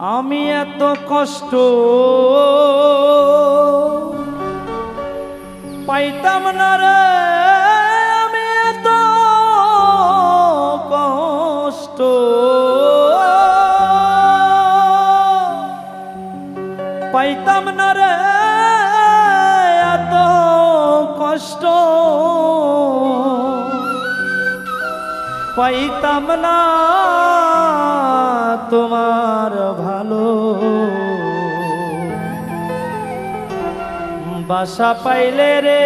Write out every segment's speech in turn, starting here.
আমি এত কষ্ট পাইতাম না রে, আমি এত কষ্ট। পাইতাম না রে, এত কষ্ট। পাইতাম না। ভালো। বাসা পাইলে রে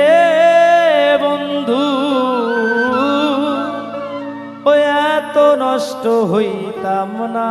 বন্ধু ও এত নষ্ট হইতাম না।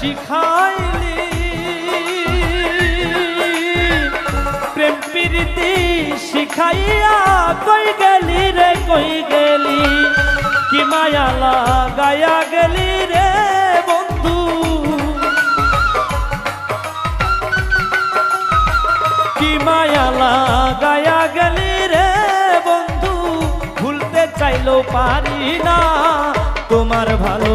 শিখাইলি। প্রেম প্রীতি শিখাইয়া কই গেলি রে, কই গেলি? কি মায়া লাগায়া গেলি রে, বন্ধু? কি মায়া লাগায়া গেলি রে, বন্ধু? ভুলতে চাইলেও পারি না, তোমার ভালো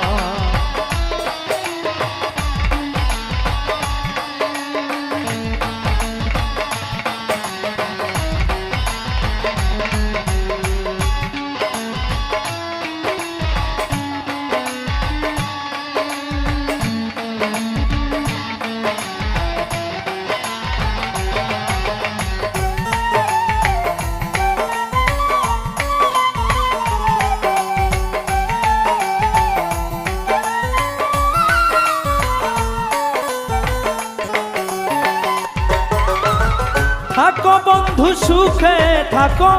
সুখে থাকো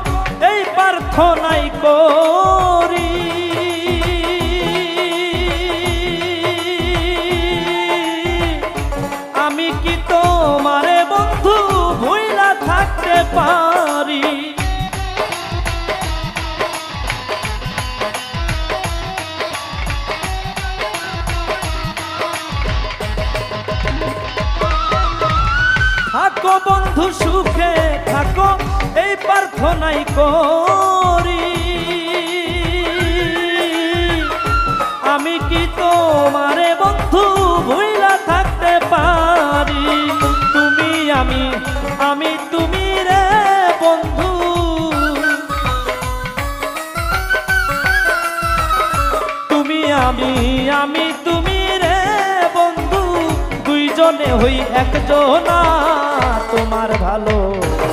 এই প্রার্থনাই করি। প্রার্থনাই করি। আমি কি তোমারে বন্ধু ভুইলা থাকতে পারি? তুমি আমি আমি তুমি রে বন্ধু। তুমি আমি আমি তুমি রে বন্ধু। দুইজনে হই একজনা, তোমার ভালো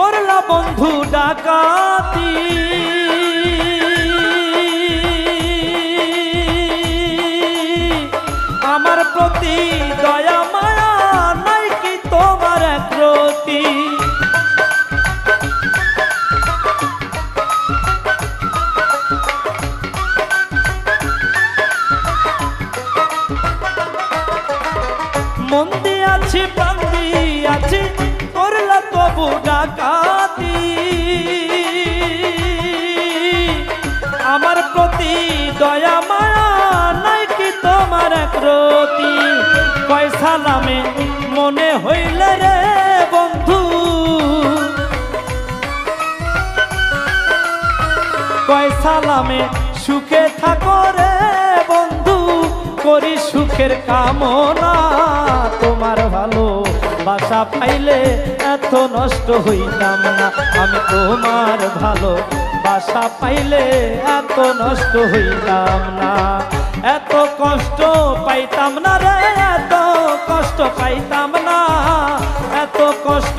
করলা বন্ধু ডাকাতি। ডাকাতি। আমার প্রতি দয়া, মায়া নাই কি তোমার প্রতি পয়সা নামে মনে হইলে রে বন্ধু। কয় সালামে সুখে থাকো রে বন্ধু। করি সুখের কামনা তোমার ভালো বাসা পাইলে এত নষ্ট হইতাম না। আমি তোমার ভালো বাসা পাইলে এত নষ্ট হইতাম না। এত কষ্ট পাইতাম না রে, এত কষ্ট পাইতাম না। এত কষ্ট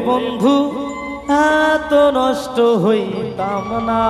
বন্ধু এত নষ্ট হইতাম না।